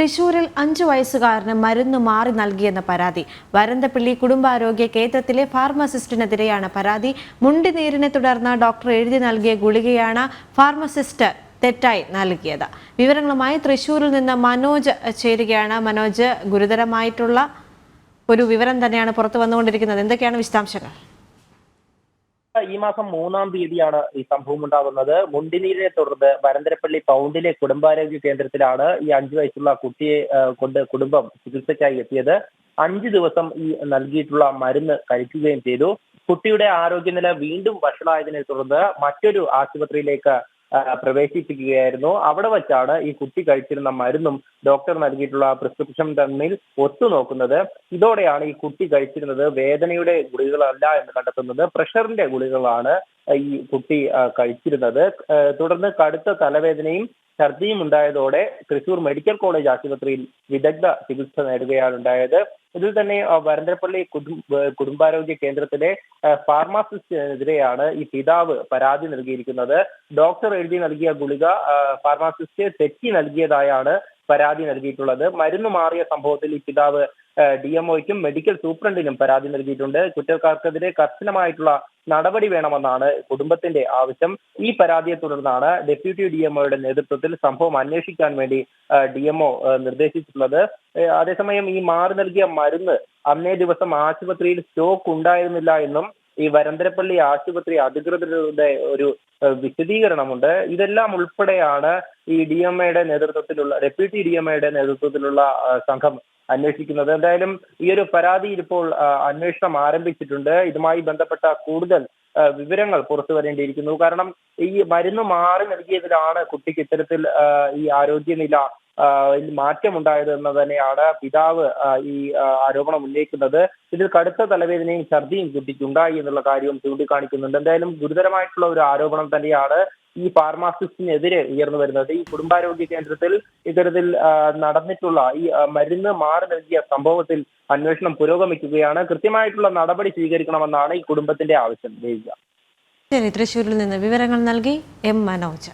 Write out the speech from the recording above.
തൃശൂരിൽ അഞ്ചു വയസ്സുകാരന് മരുന്ന് മാറി നൽകിയെന്ന പരാതി. വരന്തപ്പള്ളി കുടുംബാരോഗ്യ കേന്ദ്രത്തിലെ ഫാർമസിസ്റ്റിനെതിരെയാണ് പരാതി. മുണ്ടിനീരിനെ തുടർന്ന് ഡോക്ടർ എഴുതി നൽകിയ ഗുളികയാണ് ഫാർമസിസ്റ്റ് തെറ്റായി നൽകിയത്. വിവരങ്ങളുമായി തൃശൂരിൽ നിന്ന് മനോജ് ചേരുകയാണ്. മനോജ് ഗുരുതരമായിട്ടുള്ള ഒരു വിവരം തന്നെയാണ് പുറത്തു വന്നുകൊണ്ടിരിക്കുന്നത്. എന്തൊക്കെയാണ് വിശദാംശങ്ങൾ? ഈ മാസം മൂന്നാം തീയതിയാണ് ഈ സംഭവം ഉണ്ടാകുന്നത്. മുണ്ടിനീരിനെ തുടർന്ന് വരന്തരപ്പള്ളി പൗണ്ടിലെ കുടുംബാരോഗ്യ കേന്ദ്രത്തിലാണ് ഈ അഞ്ചു വയസ്സുള്ള കുട്ടിയെ കൊണ്ട് കുടുംബം ചികിത്സയ്ക്കായി എത്തിയത്. അഞ്ചു ദിവസം ഈ നൽകിയിട്ടുള്ള മരുന്ന് കഴിക്കുകയും ചെയ്തു. കുട്ടിയുടെ ആരോഗ്യനില വീണ്ടും വഷളായതിനെ തുടർന്ന് മറ്റൊരു ആശുപത്രിയിലേക്ക് പ്രവേശിപ്പിക്കുകയായിരുന്നു. അവിടെ വച്ചാണ് ഈ കുട്ടി കഴിച്ചിരുന്ന മരുന്നും ഡോക്ടർ നൽകിയിട്ടുള്ള പ്രിസ്ക്രിപ്ഷൻ തമ്മിൽ ഒത്തുനോക്കുന്നത് ഇതോടെയാണ് ഈ കുട്ടി കഴിച്ചിരുന്നത് വേദനയുടെ ഗുളികകളല്ല എന്ന് കണ്ടെത്തുന്നത്. പ്രഷറിന്റെ ഗുളികകളാണ് ഈ കുട്ടി കഴിച്ചിരുന്നത്. തുടർന്ന് കടുത്ത തലവേദനയും ഛർദിയും ഉണ്ടായതോടെ തൃശൂർ മെഡിക്കൽ കോളേജ് ആശുപത്രിയിൽ വിദഗ്ധ ചികിത്സ നേടുകയാണ് ഉണ്ടായത്. ഇതിൽ തന്നെ വരന്തരപ്പള്ളി കുടും- കുടുംബാരോഗ്യ കേന്ദ്രത്തിലെ ഫാർമാസിസ്റ്റിനെതിരെയാണ് ഈ പിതാവ് പരാതി നൽകിയിരിക്കുന്നത്. ഡോക്ടർ എഴുതി നൽകിയ ഗുളിക ഫാർമാസിസ്റ്റ് തെറ്റി നൽകിയതായാണ് പരാതി നൽകിയിട്ടുള്ളത്. മരുന്ന് മാറിയ സംഭവത്തിൽ ഈ പിതാവ് ഡി എംഒയ്ക്കും മെഡിക്കൽ സൂപ്രണ്ടിനും പരാതി നൽകിയിട്ടുണ്ട്. കുറ്റക്കാർക്കെതിരെ കർശനമായിട്ടുള്ള നടപടി വേണമെന്നാണ് കുടുംബത്തിന്റെ ആവശ്യം. ഈ പരാതിയെ തുടർന്നാണ് ഡെപ്യൂട്ടി ഡി എംഒയുടെ നേതൃത്വത്തിൽ സംഭവം അന്വേഷിക്കാൻ വേണ്ടി ഡി എംഒ നിർദ്ദേശിച്ചിട്ടുള്ളത്. അതേസമയം ഈ മാറി നൽകിയ മരുന്ന് അന്നേ ദിവസം ആശുപത്രിയിൽ സ്റ്റോക്ക് ഉണ്ടായിരുന്നില്ല എന്നും ഈ വരന്തരപ്പള്ളി ആശുപത്രി അധികൃതരുടെ ഒരു വിശദീകരണമുണ്ട്. ഇതെല്ലാം ഉൾപ്പെടെയാണ് ഈ ഡി എം എയുടെ നേതൃത്വത്തിലുള്ള ഡെപ്യൂട്ടി ഡി എം എയുടെ നേതൃത്വത്തിലുള്ള സംഘം അന്വേഷിക്കുന്നത്. എന്തായാലും ഈ ഒരു പരാതിയിൽ ഇപ്പോൾ അന്വേഷണം ആരംഭിച്ചിട്ടുണ്ട്. ഇതുമായി ബന്ധപ്പെട്ട കൂടുതൽ വിവരങ്ങൾ പുറത്തു വരേണ്ടിയിരിക്കുന്നു. കാരണം ഈ മരുന്ന് മാറി നൽകിയതിലാണ് കുട്ടിക്ക് ഇത്തരത്തിൽ ഈ ആരോഗ്യനില മാറ്റമുണ്ടായത് എന്ന് തന്നെയാണ് പിതാവ് ഈ ആരോപണം ഉന്നയിക്കുന്നത്. ഇതിൽ കടുത്ത തലവേദനയും ഛർദിയും കുട്ടിക്ക് ഉണ്ടായി എന്നുള്ള കാര്യവും ചൂണ്ടിക്കാണിക്കുന്നുണ്ട്. എന്തായാലും ഗുരുതരമായിട്ടുള്ള ഒരു ആരോപണം തന്നെയാണ് ഈ ഫാർമാസിസ്റ്റിനെതിരെ ഉയർന്നു വരുന്നത്. ഈ കുടുംബാരോഗ്യ കേന്ദ്രത്തിൽ ഇത്തരത്തിൽ നടന്നിട്ടുള്ള ഈ മരുന്ന് മാറി നൽകിയ സംഭവത്തിൽ അന്വേഷണം പുരോഗമിക്കുകയാണ്. കൃത്യമായിട്ടുള്ള നടപടി സ്വീകരിക്കണമെന്നാണ് ഈ കുടുംബത്തിന്റെ ആവശ്യം. ശരി തൃശൂരിൽ നിന്ന് വിവരങ്ങൾ നൽകി എം മനോജ്.